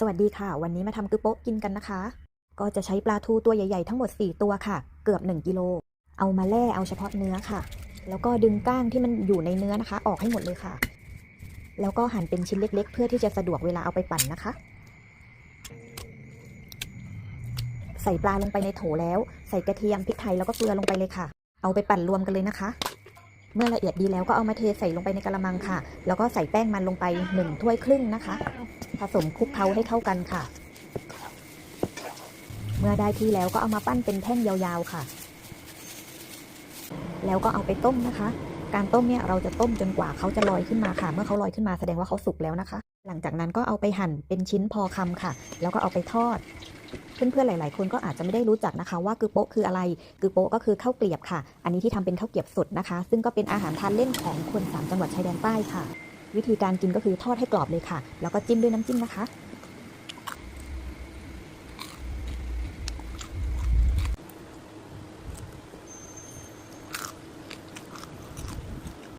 สวัสดีค่ะ วันนี้มาทำกึโป๊ะกินกันนะคะ ก็จะใช้ปลาทูตัวใหญ่ๆทั้งหมด 4 ตัวค่ะ เกือบ 1 กิโล เอามาแล่เอาเฉพาะเนื้อค่ะ แล้วก็ดึงก้างที่มันอยู่ในเนื้อนะคะ ออกให้หมดเลยค่ะ แล้วก็หั่นเป็นชิ้นเล็ก ๆ เพื่อที่จะสะดวกเวลาเอาไปปั่นนะคะ ใส่ปลาลงไปในโถแล้ว ใส่กระเทียมพริกไทยแล้วก็เกลือลงไปเลยค่ะ เอาไปปั่นรวมกันเลยนะคะ เมื่อละเอียดดีแล้วก็เอามาเทใส่ลงไปในกระมังค่ะ แล้วก็ใส่แป้งมันลงไปหนึ่งถ้วยครึ่งนะคะ ผสมคลุกเคล้าให้เข้ากันค่ะ เมื่อได้ที่แล้วก็เอามาปั้นเป็นแท่งยาวๆค่ะ แล้วก็เอาไปต้มนะคะ การต้มเนี่ยเราจะต้มจนกว่าเขาจะลอยขึ้นมาค่ะ เมื่อเขาลอยขึ้นมาแสดงว่าเขาสุกแล้วนะคะ หลังจากนั้นก็เอาไปหั่นเป็นชิ้นพอคำค่ะ แล้วก็เอาไปทอดเพื่อนๆ หลาย ๆ คนก็อาจจะไม่ได้รู้จักนะคะ ว่ากือโป๊ะคืออะไร กือโป๊ะก็คือข้าวเกลียบค่ะ อันนี้ที่ทำเป็นข้าวเกลียบสดนะคะ ซึ่งก็เป็นอาหารทานเล่นของคนสามจังหวัดชายแดนใต้ค่ะ วิธีการกินก็คือทอดให้กรอบเลยค่ะ แล้วก็จิ้มด้วยน้ำจิ้มนะคะ